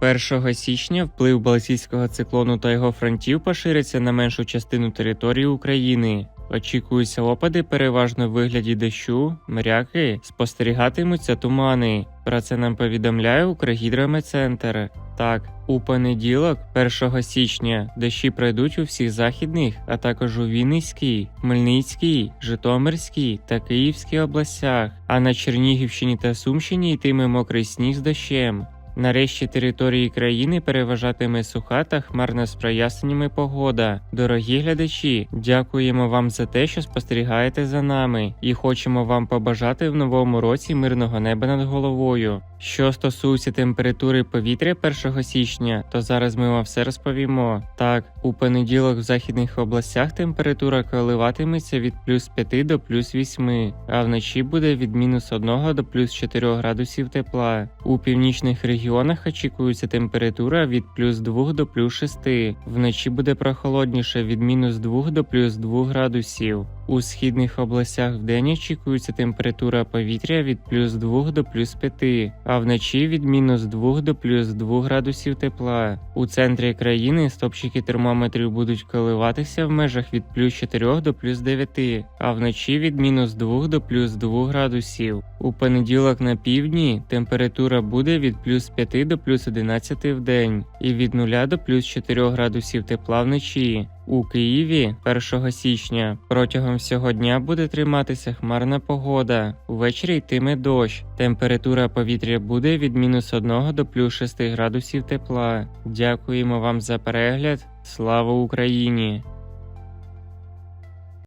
1 січня вплив Балтійського циклону та його фронтів пошириться на меншу частину території України. Очікуються опади переважно в вигляді дощу, мряки, спостерігатимуться тумани. Про це нам повідомляє Укргідрометцентр. Так, у понеділок, 1 січня, дощі пройдуть у всіх західних, а також у Вінницькій, Хмельницькій, Житомирській та Київській областях. А на Чернігівщині та Сумщині йтиме мокрий сніг з дощем. Нарешті території країни переважатиме суха та хмарна з проясненнями погода. Дорогі глядачі, дякуємо вам за те, що спостерігаєте за нами, і хочемо вам побажати в новому році мирного неба над головою. Що стосується температури повітря 1 січня, то зараз ми вам все розповімо. Так, у понеділок в західних областях температура коливатиметься від плюс 5 до плюс 8, а вночі буде від мінус 1 до плюс 4 градусів тепла. У північних регіонах очікується температура від плюс 2 до плюс 6. Вночі буде прохолодніше від мінус 2 до плюс 2 градусів. У східних областях вдень очікується температура повітря від плюс 2 до плюс 5, а вночі від мінус 2 до плюс 2 градусів тепла. У центрі країни стопчики термометрів будуть коливатися в межах від плюс 4 до плюс 9, а вночі від мінус 2 до плюс 2 градусів. У понеділок на півдні температура буде від плюс 5 до плюс 11 в день і від 0 до плюс 4 градусів тепла вночі. У Києві 1 січня протягом всього дня буде триматися хмарна погода. Увечері йтиме дощ. Температура повітря буде від мінус 1 до плюс 6 градусів тепла. Дякуємо вам за перегляд. Слава Україні!